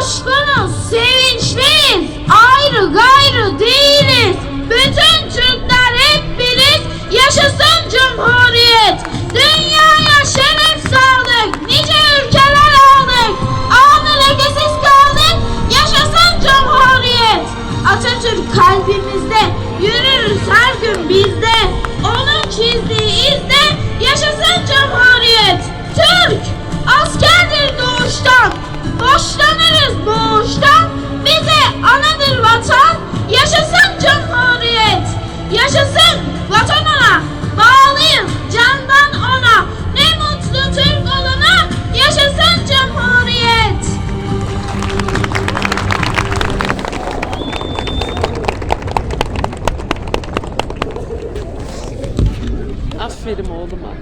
Coşkunuz, sevinçliyiz. Ayrı gayrı değiliz. Bütün Türkler hep biriz. Yaşasın Cumhuriyet. Dünyaya şeref sağlık. Nice ülkeler aldık. Anı lekesiz kaldık. Yaşasın Cumhuriyet. Atatürk kalbimizde. Yürürüz her gün bizde. Onun çizdiği izde. Yaşasın Cumhuriyet. Türk askerdir doğuştan. Hoşlanırız Aferin oğluma.